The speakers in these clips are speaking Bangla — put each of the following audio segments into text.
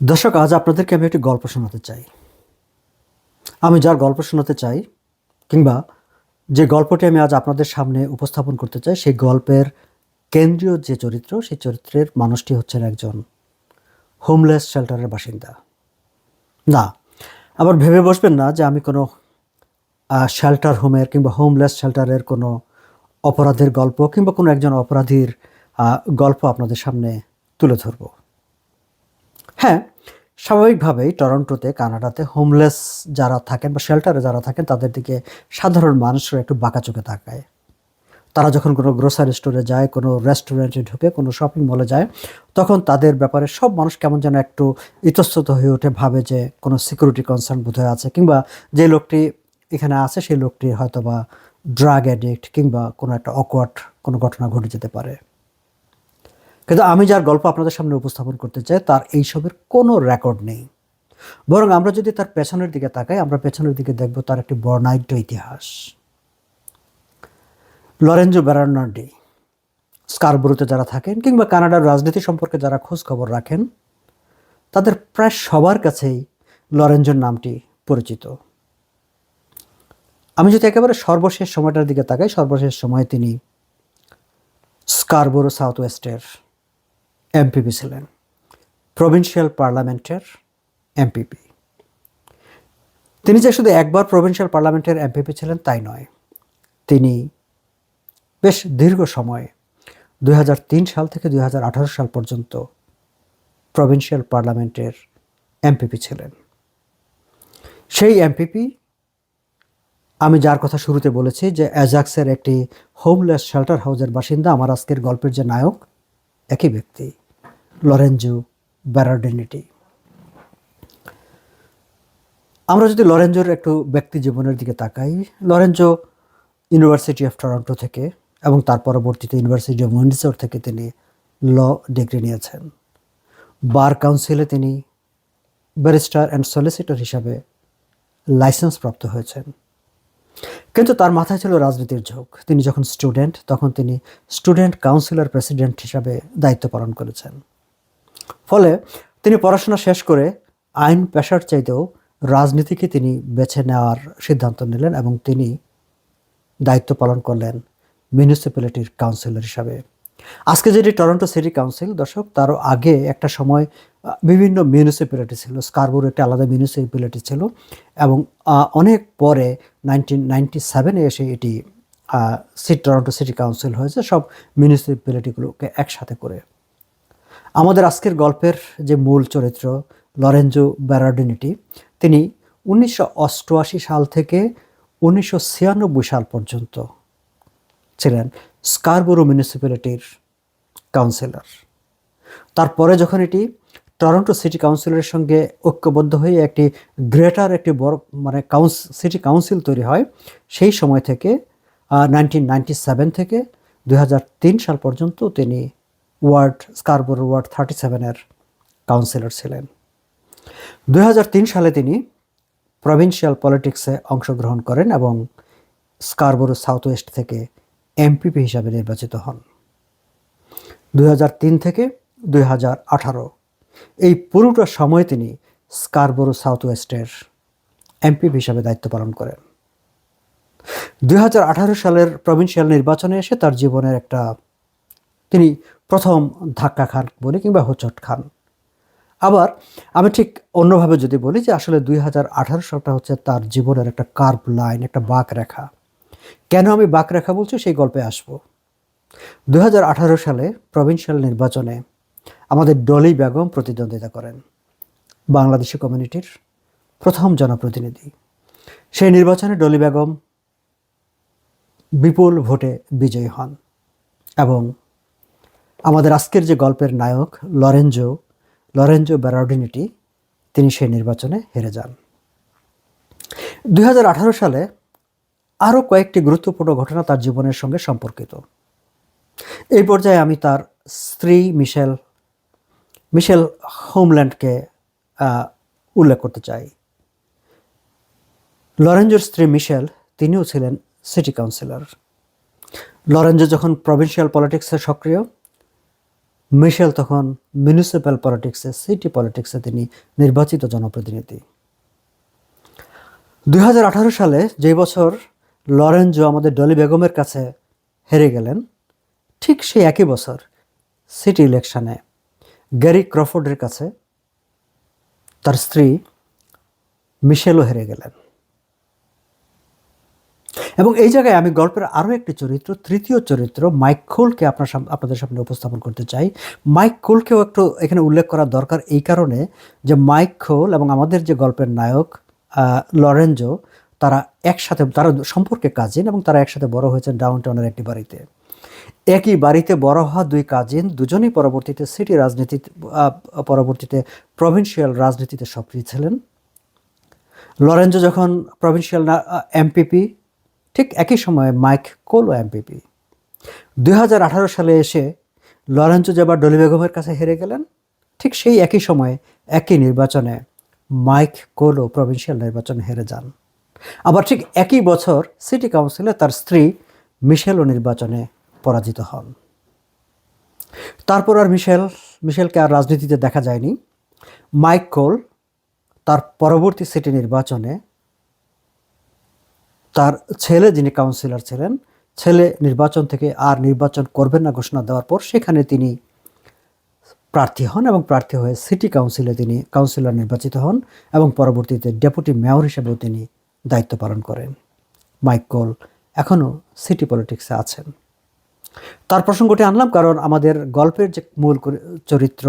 দর্শক, আজ আপনাদেরকে আমি একটি গল্প শোনাতে চাই। আমি যার গল্প শোনাতে চাই, কিংবা যে গল্পটি আমি আজ আপনাদের সামনে উপস্থাপন করতে চাই, সেই গল্পের কেন্দ্রীয় যে চরিত্র, সেই চরিত্রের মানুষটি হচ্ছেন একজন হোমলেস শেল্টারের বাসিন্দা। না, আবার ভেবে বসবেন না যে আমি কোনো শেল্টার হোমের কিংবা হোমলেস শেল্টারের কোনো অপরাধের গল্প কিংবা কোনো একজন অপরাধীর গল্প আপনাদের সামনে তুলে ধরবো। হ্যাঁ স্বাভাবিকভাবেই টরন্টোতে, কানাডাতে হোমলেস যারা থাকেন বা শেল্টারে যারা থাকেন, তাদের দিকে সাধারণ মানুষরা একটু বাঁকা চোখে তাকায়। তারা যখন কোনো গ্রোসারি স্টোরে যায়, কোনো রেস্টুরেন্টে ঢুকে, কোনো শপিং মলে যায়, তখন তাদের ব্যাপারে সব মানুষ কেমন যেন একটু ইতস্তত হয়ে ওঠে, ভাবে যে কোনো সিকিউরিটি কনসার্ন বোধহয় আছে। কিংবা যে লোকটি এখানে আছে, সেই লোকটি হয়তো বা ড্রাগ অ্যাডিক্ট কিংবা কোনো একটা অকওয়ার্ড কোনো ঘটনা ঘটে যেতে পারে। কিন্তু আমি যার গল্প আপনাদের সামনে উপস্থাপন করতে চাই, তার এইসবের কোনো রেকর্ড নেই। বরং আমরা যদি তার পেছনের দিকে তাকাই, আমরা পেছনের দিকে দেখব তার একটি বর্ণাঢ্য ইতিহাস। লরেঞ্জো বেরার্নার্ডি, স্কারবরুতে যারা থাকেন কিংবা কানাডার রাজনীতি সম্পর্কে যারা খোঁজ খবর রাখেন, তাদের প্রায় সবার কাছেই লরেঞ্জোর নামটি পরিচিত। আমি যদি একেবারে সর্বশেষ সময়টার দিকে তাকাই, সর্বশেষ সময়ে তিনি স্কারবোরো সাউথ ওয়েস্টের এমপিপি ছিলেন। প্রভিন্সিয়াল পার্লামেন্টের এমপিপি। তিনি যে শুধু একবার প্রভিন্সিয়াল পার্লামেন্টের এমপিপি ছিলেন, তাই নয়। তিনি বেশ দীর্ঘ সময়, দুই হাজার তিন সাল থেকে দুই হাজার আঠারো সাল পর্যন্ত প্রভিন্সিয়াল পার্লামেন্টের এমপিপি ছিলেন। সেই এমপিপি, আমি যার কথা শুরুতে বলেছি যে অ্যাজাক্সের একটি হোমলেস শেল্টার হাউসের বাসিন্দা, আমার আজকের গল্পের যে নায়ক একই ব্যক্তি, লরেঞ্জো ব্যারার্ডিনিটি আমরা যদি লরেঞ্জোর একটু ব্যক্তি জীবনের দিকে তাকাই, লরেঞ্জো ইউনিভার্সিটি অফ টরন্টো থেকে এবং তার পরবর্তীতে ইউনিভার্সিটি অফ উইন্ডসর থেকে তিনি ল ডিগ্রি নিয়েছেন। বার কাউন্সিলে তিনি ব্যারিস্টার অ্যান্ড সলিসিটর হিসাবে লাইসেন্স প্রাপ্ত হয়েছেন। কিন্তু তার মাথায় ছিল রাজনীতির ঝোঁক। তিনি যখন স্টুডেন্ট তখন তিনি স্টুডেন্ট কাউন্সিলর প্রেসিডেন্ট হিসাবে দায়িত্ব পালন করেছেন। ফলে তিনি পড়াশোনা শেষ করে আইন পেশার চাইতেও রাজনীতিকে তিনি বেছে নেওয়ার সিদ্ধান্ত নিলেন এবং তিনি দায়িত্ব পালন করলেন মিউনিসিপ্যালিটির কাউন্সিলর হিসাবে। আজকে যেটি টরন্টো সিটি কাউন্সিল দর্শক, তারও আগে একটা সময় বিভিন্ন মিউনিসিপ্যালিটি ছিল। স্কারবোর একটা আলাদা মিউনিসিপ্যালিটি ছিল এবং অনেক পরে নাইনটিন নাইনটি সেভেনে এসে এটি সিটি টরন্টো সিটি কাউন্সিল হয়েছে। সব মিউনিসিপ্যালিটিগুলোকে একসাথে করে। আমাদের আজকের গল্পের যে মূল চরিত্র লরেঞ্জো ব্যারার্ডিনিটি তিনি উনিশশো অষ্টআশি সাল থেকে উনিশশো ছিয়ানব্বই সাল পর্যন্ত ছিলেন। স্কারবোরো মিউনিসিপ্যালিটির কাউন্সিলর তারপরে যখন এটি টরন্টো সিটি কাউন্সিলের সঙ্গে ঐক্যবদ্ধ হয়ে একটি গ্রেটার একটি বড় মানে কাউন্স সিটি কাউন্সিল তৈরি হয়, সেই সময় থেকে নাইনটিন থেকে দু হাজার তিন সাল পর্যন্ত তিনি ওয়ার্ড স্কারবোরো ওয়ার্ড থার্টি সেভেনের কাউন্সিলর ছিলেন। দু হাজার তিন সালে তিনি প্রভিন্সিয়াল পলিটিক্সে অংশগ্রহণ করেন এবং স্কারবোরো সাউথ ওয়েস্ট থেকে এমপিপি হিসাবে নির্বাচিত হন। দুই হাজার তিন থেকে দুই হাজার আঠারো। এই পুরোটা সময় তিনি স্কারবোরো সাউথ ওয়েস্টের এমপিপি হিসাবে দায়িত্ব পালন করেন। দুই হাজার আঠারো সালের প্রভিন্সিয়াল নির্বাচনে এসে তার জীবনের একটা তিনি প্রথম ধাক্কা খান বলি কিংবা হোচট খান। আবার আমি ঠিক অন্যভাবে যদি বলি যে আসলে দুই হাজার আঠারো সালটা হচ্ছে তার জীবনের একটা কার্ভ লাইন একটা বাঁক রেখা। কেন আমি বাঁক রেখা বলছি? সেই গল্পে আসব। দু হাজার আঠারো সালে প্রভিন্সিয়াল নির্বাচনে আমাদের ডলি বেগম প্রতিদ্বন্দ্বিতা করেন, বাংলাদেশি কমিউনিটির প্রথম জনপ্রতিনিধি। সেই নির্বাচনে ডলি বেগম বিপুল ভোটে বিজয়ী হন এবং আমাদের আজকের যে গল্পের নায়ক লরেঞ্জো লরেঞ্জো ব্যারার্ডিনিটি তিনি সেই নির্বাচনে হেরে যান। দুই হাজার আঠারো সালে আরও কয়েকটি গুরুত্বপূর্ণ ঘটনা তার জীবনের সঙ্গে সম্পর্কিত। এই পর্যায়ে আমি তার স্ত্রী মিশেল মিশেল হোমল্যান্ডকে উল্লেখ করতে চাই। লরেঞ্জোর স্ত্রী মিশেল, তিনিও ছিলেন সিটি কাউন্সিলর। লরেঞ্জো যখন প্রভিন্সিয়াল পলিটিক্সে সক্রিয়, মিশেল তখন মিউনিসিপ্যাল পলিটিক্সে, সিটি পলিটিক্সে তিনি নির্বাচিত জনপ্রতিনিধি। দু হাজার আঠারো সালে যে বছর লরেঞ্জো আমাদের ডলি বেগমের কাছে হেরে গেলেন। ঠিক সেই একই বছর সিটি ইলেকশনে গ্যারি ক্রফোর্ডের কাছে তার স্ত্রী মিশেলও হেরে গেলেন। এবং এই জায়গায় আমি গল্পের আরও একটি চরিত্র, তৃতীয় চরিত্র, মাইক খোলকে আপনার আপনাদের সামনে উপস্থাপন করতে চাই। মাইক খোলকেও একটু এখানে উল্লেখ করা দরকার এই কারণে যে মাইক খোল এবং আমাদের যে গল্পের নায়ক লরেঞ্জো তারা একসাথে, তারা সম্পর্কে কাজিন এবং তারা একসাথে বড় হয়েছেন ডাউন টাউনের একটি বাড়িতে। একই বাড়িতে বড় হওয়া দুই কাজিন দুজনেই পরবর্তীতে সিটি রাজনীতি পরবর্তীতে প্রভিন্সিয়াল রাজনীতিতে সক্রিয় ছিলেন। লরেঞ্জো যখন প্রভিন্সিয়াল এমপিপি ঠিক একই সময়ে মাইক কোলও এমপিপি দুই হাজার আঠারো সালে এসে লরেঞ্জো যাবার ডলি বেগমের কাছে হেরে গেলেন, ঠিক সেই একই সময়ে একই নির্বাচনে মাইক কোলও প্রভিন্সিয়াল নির্বাচনে হেরে যান। আবার ঠিক একই বছর সিটি কাউন্সিলে তার স্ত্রী মিশেলও নির্বাচনে পরাজিত হন। তারপর আর মিশেল, মিশেলকে আর রাজনীতিতে দেখা যায়নি। মাইক কোল তার পরবর্তী সিটি নির্বাচনে তার ছেলে যিনি কাউন্সিলর ছিলেন, ছেলে নির্বাচন থেকে আর নির্বাচন করবেন না ঘোষণা দেওয়ার পর সেখানে তিনি প্রার্থী হন এবং প্রার্থী হয়ে সিটি কাউন্সিলে তিনি কাউন্সিলর নির্বাচিত হন এবং পরবর্তীতে ডেপুটি মেয়র হিসেবেও তিনি দায়িত্ব পালন করেন। মাইক কোল এখনও সিটি পলিটিক্সে আছেন। তার প্রসঙ্গটি আনলাম কারণ আমাদের গল্পের যে মূল চরিত্র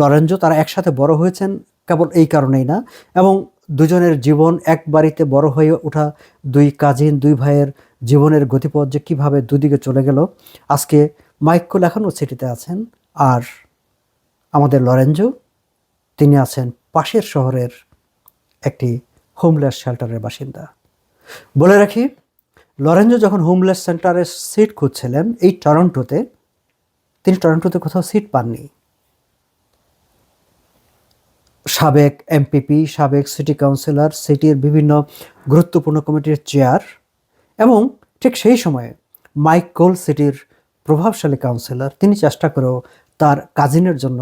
লরেঞ্জো, তারা একসাথে বড় হয়েছেন কেবল এই কারণেই না এবং দুজনের জীবন এক বাড়িতে বড় হয়ে ওঠা দুই কাজিন, দুই ভাইয়ের জীবনের গতিপথ যে কীভাবে দুদিকে চলে গেল, আজকে মাইকল এখনও সিটিতে আছেন আর আমাদের লরেঞ্জো, তিনি আছেন পাশের শহরের একটি হোমলেস শেল্টারের বাসিন্দা। বলে রাখি, লরেঞ্জো যখন হোমলেস সেন্টারে সিট খুঁজছিলেন এই টরন্টোতে, তিনি টরন্টোতে কোথাও সিট পাননি। সাবেক এমপিপি সাবেক সিটি কাউন্সিলর, সিটির বিভিন্ন গুরুত্বপূর্ণ কমিটির চেয়ার এবং ঠিক সেই সময়ে মাইক কোল সিটির প্রভাবশালী কাউন্সিলর, তিনি চেষ্টা করেও তার কাজিনের জন্য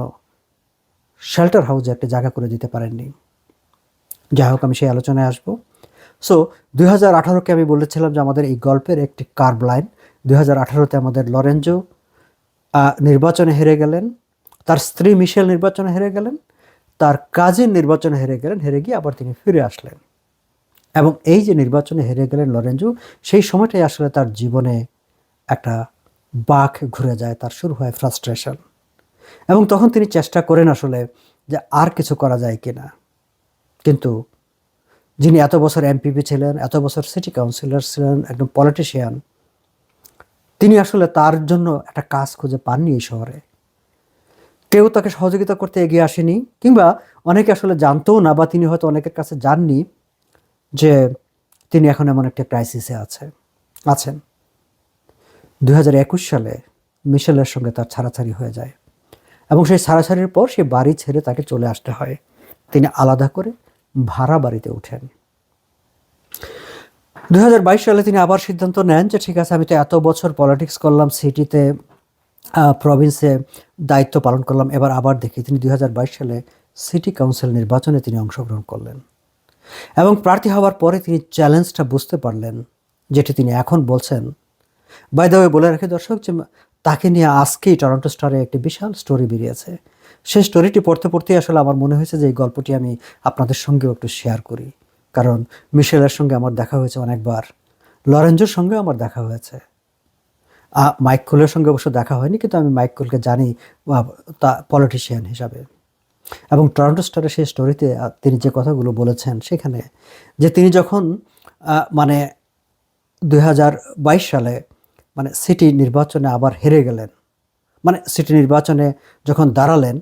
শেল্টার হাউসে একটা জায়গা করে দিতে পারেননি। যাই হোক, আমি সেই আলোচনায় আসব। সো দুই হাজার আঠারোকে আমি বলেছিলাম যে আমাদের এই গল্পের একটি কার্ভ লাইন দুই হাজার আঠারোতে আমাদের লরেঞ্জো নির্বাচনে হেরে গেলেন। তার স্ত্রী মিশেল নির্বাচনে হেরে গেলেন। তার কাজিন নির্বাচনে হেরে গেলেন। হেরে গিয়ে আবার তিনি ফিরে আসলেন। এবং এই যে নির্বাচনে হেরে গেলেন লরেঞ্জো, সেই সময়টাই আসলে তার জীবনে একটা বাঘ ঘুরে যায়, তার শুরু হয় ফ্রাস্ট্রেশন এবং তখন তিনি চেষ্টা করেন আসলে যে আর কিছু করা যায় কিনা। কিন্তু যিনি এত বছর এমপিপি ছিলেন, এত বছর সিটি কাউন্সিলর ছিলেন একদম পলিটিশিয়ান তিনি আসলে তার জন্য একটা কাজ খুঁজে পাননি এই শহরে। কেউ তাকে সহযোগিতা করতে এগিয়ে আসেনি, কিংবা অনেকে আসলে জানতেও না বা তিনি হয়তো অনেকের কাছে জাননি যে তিনি এখন এমন একটা ক্রাইসিসে আছে, আছেন। দু হাজার একুশ সালে মিশেলের সঙ্গে তার ছাড়াছাড়ি হয়ে যায় এবং সেই ছাড়াছাড়ির পর সে বাড়ি ছেড়ে তাকে চলে আসতে হয়। তিনি আলাদা করে ভাড়া বাড়িতে ওঠেন। দুই হাজার বাইশ সালে তিনি আবার সিদ্ধান্ত নেন যে, ঠিক আছে, আমি তো এত বছর পলিটিক্স করলাম, সিটিতে প্রভিন্সে দায়িত্ব পালন করলাম, এবার আবার দেখি। তিনি দুই হাজার বাইশ সালে সিটি কাউন্সিল নির্বাচনে তিনি অংশগ্রহণ করলেন এবং প্রার্থী হওয়ার পরে তিনি চ্যালেঞ্জটা বুঝতে পারলেন, যেটি তিনি এখন বলছেন। বাই দ্য বলে রাখি দর্শক, যে, তাকে নিয়ে আজকেই টরন্টো স্টারে একটি বিশাল স্টোরি বেরিয়েছে। সেই স্টোরিটি পড়তে পড়তেই আসলে আমার মনে হয়েছে যে এই গল্পটি আমি আপনাদের সঙ্গেও একটু শেয়ার করি। কারণ মিশেলের সঙ্গে আমার দেখা হয়েছে অনেকবার। লরেঞ্জোর সঙ্গেও আমার দেখা হয়েছে। মাইক কোলের সঙ্গে অবশ্য দেখা হয়নি, কিন্তু আমি মাইক কোলকে জানি তা পলিটিশিয়ান হিসাবে। এবং টরন্টো স্টারের সেই স্টোরিতে তিনি যে কথাগুলো বলেছেন সেখানে, যে তিনি যখন মানে দু হাজার বাইশ সালে মানে সিটি নির্বাচনে আবার হেরে গেলেন মানে সিটি নির্বাচনে যখন দাঁড়ালেন,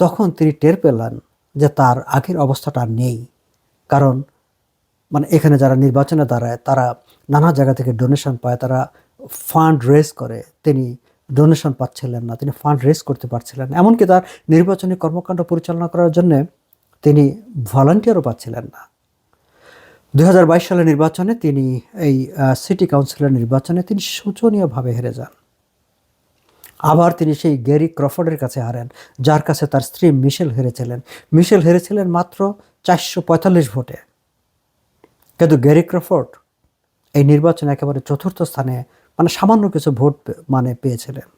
তখন তিনি টের পেলেন যে তার আগের অবস্থাটা নেই। কারণ মানে এখানে যারা নির্বাচনে দাঁড়ায়, তারা নানা জায়গা থেকে ডোনেশন পায়, তারা ফান্ড রেজ করে। তিনি ডোনেশন পাচ্ছিলেন না, তিনি ফান্ড রেজ করতে পারছিলেন এমনকি তার নির্বাচনী কর্মকাণ্ড পরিচালনা করার জন্য তিনি ভলান্টিয়ারও পাচ্ছিলেন না। দু হাজার বাইশ সালের নির্বাচনে তিনি এই সিটি কাউন্সিলর নির্বাচনে তিনি শোচনীয়ভাবে হেরে যান। আবার তিনি সেই গ্যারি ক্রফোর্ডের কাছে হারেন, যার কাছে তার স্ত্রী মিশেল হেরেছিলেন। মিশেল হেরেছিলেন মাত্র চারশো পঁয়তাল্লিশ ভোটে। কিন্তু গ্যারি ক্রফোর্ড এই নির্বাচনে একেবারে চতুর্থ স্থানে মানে সামান্য কিছু ভোট মানে পেয়েছিলেন।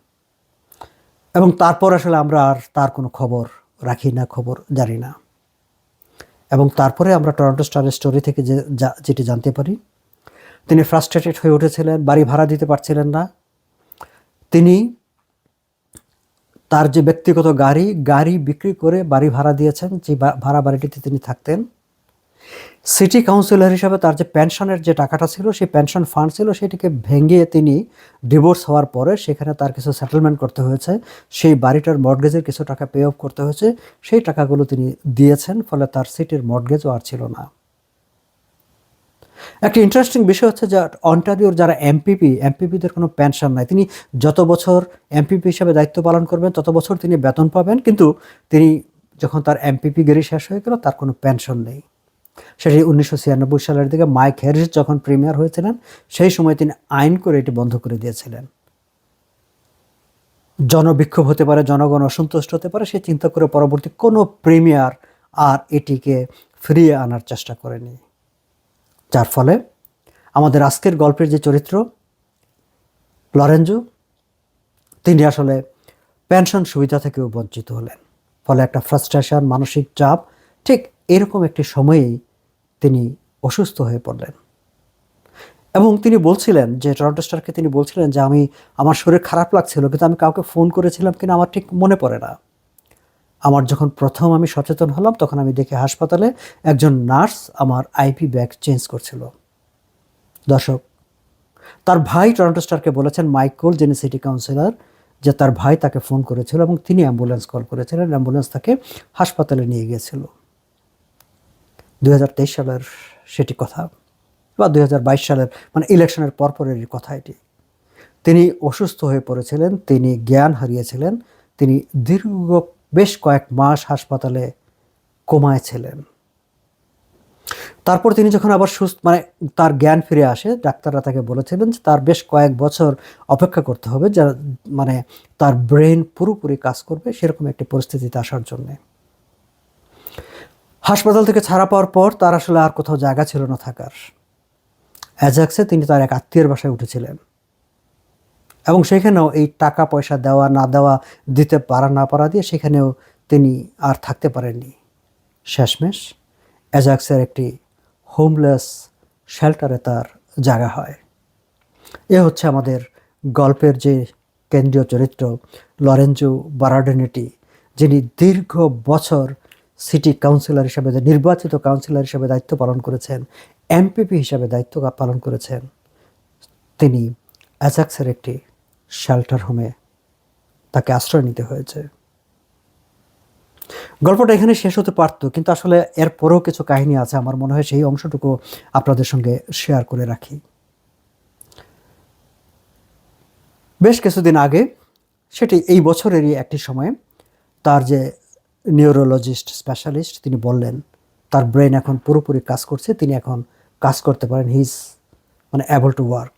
এবং তারপর আসলে আমরা আর তার কোনো খবর রাখি না, খবর জানি না। এবং তারপরে আমরা টরন্টো স্টারের স্টোরি থেকে যে যেটি জানতে পারি, তিনি ফ্রাস্ট্রেটেড হয়ে উঠেছিলেন, বাড়ি ভাড়া দিতে পারছিলেন না। তিনি তার যে ব্যক্তিগত গাড়ি গাড়ি বিক্রি করে বাড়ি ভাড়া দিয়েছেন, যে ভাড়া বাড়িটিতে তিনি থাকতেন। সিটি কাউন্সিলর হিসাবে তার যে পেনশনের যে টাকাটা ছিল, সেই পেনশন ফান্ড ছিল, সেটিকে ভেঙে তিনি ডিভোর্স হওয়ার পরে সেখানে তার কিছু সেটেলমেন্ট করতে হয়েছে। সেই বাড়িটার মর্গেজের কিছু টাকা পে অফ করতে হয়েছে। সেই টাকাগুলো তিনি দিয়েছেন, ফলে তার সিটির মর্গেজও আর ছিল না। একটা ইন্টারেস্টিং বিষয় হচ্ছে যে অন্টারিওর যারা এমপিপি এমপিপিদের কোনো পেনশন নাই। তিনি যত বছর এমপিপি হিসাবে দায়িত্ব পালন করবেন, তত বছর তিনি বেতন পাবেন, কিন্তু তিনি যখন তার এমপিপি গেরি শেষ হয়ে গেল, তার কোনো পেনশন নেই। সেটি উনিশশো ছিয়ানব্বই সালের দিকে মাইক হ্যারিস যখন প্রিমিয়ার হয়েছিলেন, সেই সময় তিনি আইন করে এটি বন্ধ করে দিয়েছিলেন। জনবিক্ষোভ হতে পারে, জনগণ অসন্তুষ্ট হতে পারে, সে চিন্তা করে পরবর্তী কোনো প্রিমিয়ার আর এটিকে ফিরিয়ে আনার চেষ্টা করেনি। যার ফলে আমাদের আজকের গল্পের যে চরিত্র, লরেঞ্জো, তিনি আসলে পেনশন সুবিধা থেকেও বঞ্চিত হলেন। ফলে একটা ফ্রাস্ট্রেশন, মানসিক চাপ, ঠিক এরকম একটি সময়েই তিনি অসুস্থ হয়ে পড়লেন। এবং তিনি বলছিলেন যে, টরন্টো স্টারকে তিনি বলছিলেন যে, আমি, আমার শরীর খারাপ লাগছিল, কিন্তু আমি কাউকে ফোন করেছিলাম কিনা আমার ঠিক মনে পড়ে না। আমার যখন প্রথম আমি সচেতন হলাম, তখন আমি দেখি হাসপাতালে একজন নার্স আমার আইপি ব্যাগ চেঞ্জ করছিল। দর্শক, তার ভাই টরন্টো স্টারকে বলেছেন, মাইকল, যিনি সিটি কাউন্সিলর, যে তার ভাই তাকে ফোন করেছিল এবং তিনি অ্যাম্বুলেন্স কল করেছিলেন, অ্যাম্বুলেন্স তাকে হাসপাতালে নিয়ে গিয়েছিল। দু হাজার তেইশ সালের সেটি কথা বা দুই হাজার বাইশ সালের মানে ইলেকশনের পরপরের কথা এটি। তিনি অসুস্থ হয়ে পড়েছিলেন, তিনি জ্ঞান হারিয়েছিলেন, তিনি দীর্ঘ বেশ কয়েক মাস হাসপাতালে কোমায় ছিলেন। তারপর তিনি যখন আবার সুস্থ মানে তার জ্ঞান ফিরে আসে, ডাক্তাররা তাকে বলেছিলেন যে তার বেশ কয়েক বছর অপেক্ষা করতে হবে, যা মানে তার ব্রেন পুরোপুরি কাজ করবে, সেরকম একটি পরিস্থিতিতে আসার জন্যে। হাসপাতাল থেকে ছাড়া পাওয়ার পর তার আসলে আর কোথাও জায়গা ছিল না থাকার। অ্যাজাক্সে তিনি তার এক আত্মীয়ের বাসায় উঠেছিলেন। এবং সেখানেও এই টাকা পয়সা দেওয়া, না দেওয়া, দিতে পারা, না পারা দিয়ে সেখানেও তিনি আর থাকতে পারেননি। শেষমেশ অ্যাজাক্সের একটি হোমলেস শেল্টারে তার জায়গা হয়। এ হচ্ছে আমাদের গল্পের যে কেন্দ্রীয় চরিত্র লরেঞ্জো বারাডেনেটি যিনি দীর্ঘ বছর সিটি কাউন্সিলর হিসাবে, নির্বাচিত কাউন্সিলর হিসাবে দায়িত্ব পালন করেছেন, এমপিপি হিসাবে দায়িত্ব পালন করেছেন। তিনি অ্যাজাক্সের একটি শেল্টার হোমে তাকে আশ্রয় নিতে হয়েছে। গল্পটা এখানে শেষ হতে পারতো, কিন্তু আসলে এর পরেও কিছু কাহিনী আছে। আমার মনে হয় সেই অংশটুকু আপনাদের সঙ্গে শেয়ার করে রাখি। বেশ কিছুদিন আগে, সেটি এই বছরেরই একটি সময়ে, তার যে নিউরোলজিস্ট স্পেশালিস্ট তিনি বললেন, তার ব্রেন এখন পুরোপুরি কাজ করছে, তিনি এখন কাজ করতে পারেন। হিজ মানে অ্যাবল টু ওয়ার্ক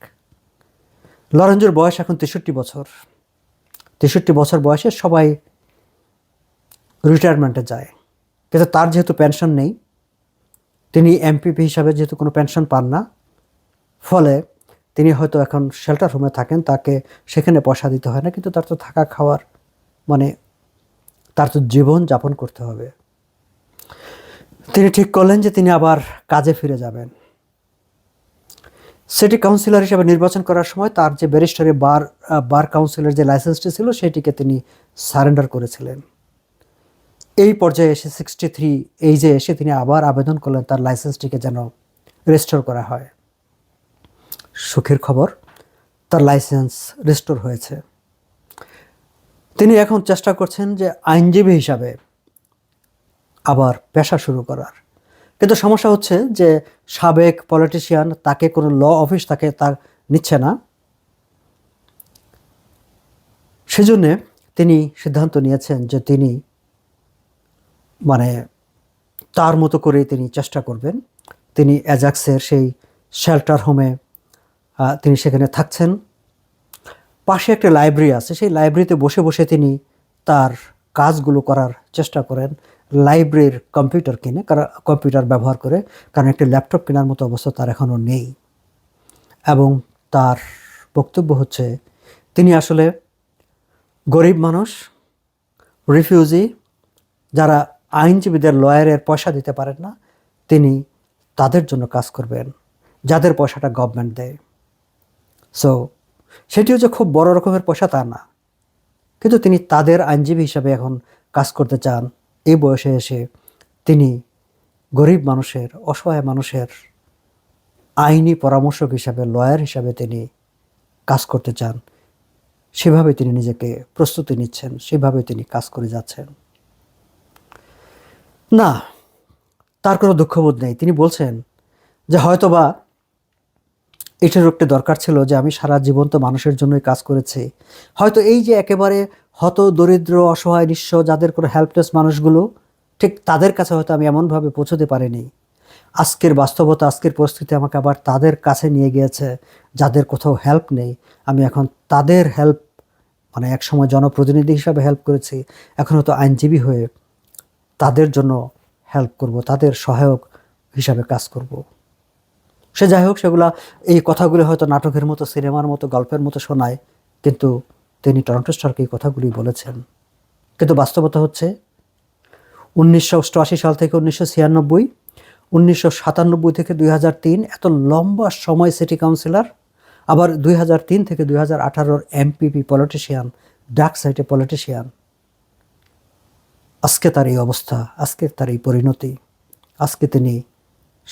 লরেঞ্জোর বয়স এখন তেষট্টি বছর। তেষট্টি বছর বয়সে সবাই রিটায়ারমেন্টে যায়। কিন্তু তার যেহেতু পেনশন নেই, তিনি এমপিপি হিসাবে যেহেতু কোনো পেনশন পান না, ফলে তিনি হয়তো এখন শেল্টার হোমে থাকেন, তাকে সেখানে পয়সা দিতে হয় না, কিন্তু তার তো থাকা খাওয়ার মানে তার তো জীবন যাপন করতে হবে। তিনি ঠিক করলেন যে তিনি আবার কাজে ফিরে যাবেন। সিটি কাউন্সিলর হিসেবে নির্বাচন করার সময় তার যে ব্যারিস্টারি বার বার কাউন্সিলের যে লাইসেন্সটি ছিল, সেটিকে তিনি সারেন্ডার করেছিলেন। এই পর্যায়ে এসে সিক্সটি থ্রি, এই যে এসে তিনি আবার আবেদন করলেন, তার লাইসেন্সটিকে যেন রেস্টোর করা হয়। সুখের খবর, তার লাইসেন্স রেস্টোর হয়েছে। তিনি এখন চেষ্টা করছেন যে আইনজীবী হিসাবে আবার পেশা শুরু করার। কিন্তু সমস্যা হচ্ছে যে সাবেক পলিটিশিয়ান তাকে কোনো ল অফিস তাকে তার নিচ্ছে না। সেজন্যে তিনি সিদ্ধান্ত নিয়েছেন যে তিনি মানে তার মতো করে তিনি চেষ্টা করবেন। তিনি অ্যাজাক্সের সেই শেল্টার হোমে তিনি সেখানে থাকছেন। পাশে একটা লাইব্রেরি আছে, সেই লাইব্রেরিতে বসে বসে তিনি তার কাজগুলো করার চেষ্টা করেন। লাইব্রেরির কম্পিউটার কিনে, কারণ কম্পিউটার ব্যবহার করে, কারণ একটি ল্যাপটপ কেনার মতো অবস্থা তার এখনও নেই। এবং তার বক্তব্য হচ্ছে, তিনি আসলে গরিব মানুষ রিফিউজি যারা আইনজীবীদের লয়ারের পয়সা দিতে পারেন না, তিনি তাদের জন্য কাজ করবেন, যাদের পয়সাটা গভর্নমেন্ট দেয়। সো সেটি হচ্ছে খুব বড় রকমের পয়সা তা না। কিন্তু তিনি তাদের আইনজীবী হিসাবে এখন কাজ করতে চান। এই বয়সে এসে তিনি গরিব মানুষের, অসহায় মানুষের আইনি পরামর্শক হিসাবে, লয়ার হিসাবে তিনি কাজ করতে চান। সেভাবে তিনি নিজেকে প্রস্তুতি নিচ্ছেন, সেভাবে তিনি কাজ করে যাচ্ছেন। না, তার কোনো দুঃখবোধ নেই। তিনি বলছেন যে হয়তোবা এটার একটু দরকার ছিল যে আমি সারা জীবন তো মানুষের জন্যই কাজ করেছি। হয়তো এই যে একেবারে হত, দরিদ্র, অসহায়, নিঃস্ব যাদের কোনো হেল্পলেস মানুষগুলো, ঠিক তাদের কাছে হয়তো আমি এমনভাবে পৌঁছতে পারিনি। আজকের বাস্তবতা, আজকের পরিস্থিতি আমাকে আবার তাদের কাছে নিয়ে গিয়েছে, যাদের কোথাও হেল্প নেই। আমি এখন তাদের হেল্প মানে একসময় জনপ্রতিনিধি হিসাবে হেল্প করেছি। এখন হয়তো আইনজীবী হয়ে তাদের জন্য হেল্প করব, তাদের সহায়ক হিসাবে কাজ করব। সে যাই হোক, সেগুলা এই কথাগুলি হয়তো নাটকের মতো, সিনেমার মতো, গল্পের মতো শোনায়, কিন্তু তিনি টরন্টো স্টারকে এই কথাগুলি বলেছেন। কিন্তু বাস্তবতা হচ্ছে, উনিশশো অষ্টআশি সাল থেকে উনিশশো ছিয়ানব্বই, উনিশশো সাতানব্বই থেকে দুই হাজার তিন, এত লম্বা সময় সিটি কাউন্সিলর, আবার দুই হাজার তিন থেকে দুই হাজার আঠারোর এমপিপি পলিটিশিয়ান, ডাক সাইটে পলিটিশিয়ান। আজকে তার এই অবস্থা, আজকে তার এই পরিণতি, আজকে তিনি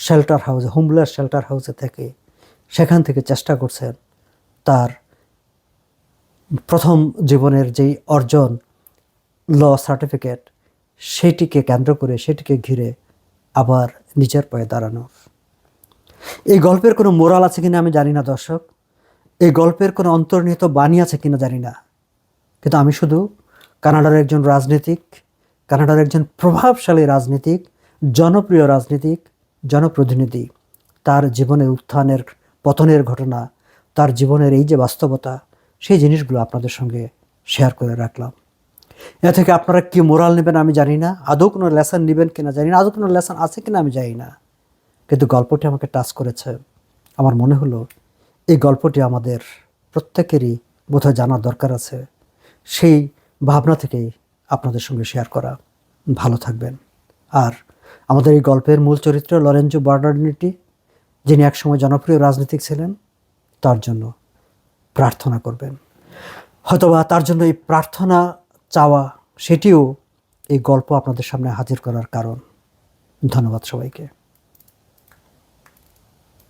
শেল্টার হাউসে, হোমলেস শেল্টার হাউসে থেকে সেখান থেকে চেষ্টা করছেন তার প্রথম জীবনের যেই অর্জন, ল সার্টিফিকেট, সেটিকে কেন্দ্র করে, সেটিকে ঘিরে আবার নিজের পায়ে দাঁড়ানোর। এই গল্পের কোনো মোরাল আছে কিনা আমি জানি না, দর্শক। এই গল্পের কোনো অন্তর্নিহিত বাণী আছে কিনা জানি না। কিন্তু আমি শুধু কানাডার একজন রাজনীতিক, কানাডার একজন প্রভাবশালী রাজনীতিক, জনপ্রিয় রাজনীতিক জনপ্রতিনিধি, তার জীবনের উত্থানের পতনের ঘটনা, তার জীবনের এই যে বাস্তবতা, সেই জিনিসগুলো আপনাদের সঙ্গে শেয়ার করে রাখলাম। এ থেকে আপনারা কি মোরাল নেবেন আমি জানি না, আদৌ কোনো লেসন নেবেন কিনা জানি না, আদৌ কোনো লেসন আছে কিনা আমি জানি না। কিন্তু গল্পটি আমাকে টাচ করেছে। আমার মনে হলো, এই গল্পটি আমাদের প্রত্যেকেরই বোধহয় জানার দরকার আছে। সেই ভাবনা থেকেই আপনাদের সঙ্গে শেয়ার করা। ভালো থাকবেন। আর আমাদের এই গল্পের মূল চরিত্র লরেঞ্জো বার্ডার্নিটি যিনি একসময় জনপ্রিয় রাজনীতিক ছিলেন, তার জন্য প্রার্থনা করবেন। হয়তোবা তার জন্য এই প্রার্থনা চাওয়া, সেটিও এই গল্প আপনাদের সামনে হাজির করার কারণ। ধন্যবাদ সবাইকে।